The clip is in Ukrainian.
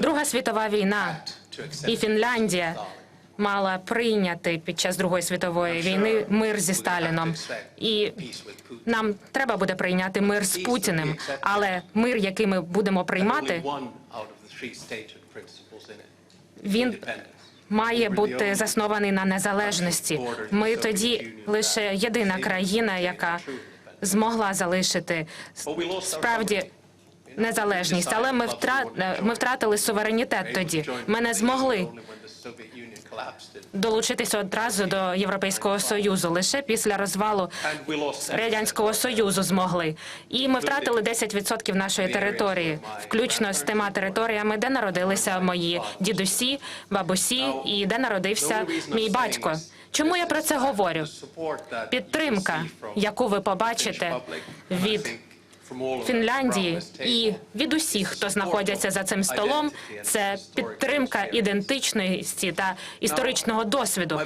Друга світова війна і Фінляндія мала прийняти під час Другої світової війни мир зі Сталіном. І нам треба буде прийняти мир з Путіним, але мир, який ми будемо приймати, він має бути заснований на незалежності. Ми тоді лише єдина країна, яка змогла залишити справді незалежність, але ми втра- ми втратили суверенітет тоді. Ми не змогли долучитися одразу до Європейського союзу. Лише після розвалу радянського союзу змогли. І ми втратили 10% нашої території, включно з тима територіями, де народилися мої дідусі, бабусі і де народився мій батько. Чому я про це говорю? Підтримка, яку ви побачите від Фінляндії і від усіх, хто знаходяться за цим столом, це підтримка ідентичності та історичного досвіду.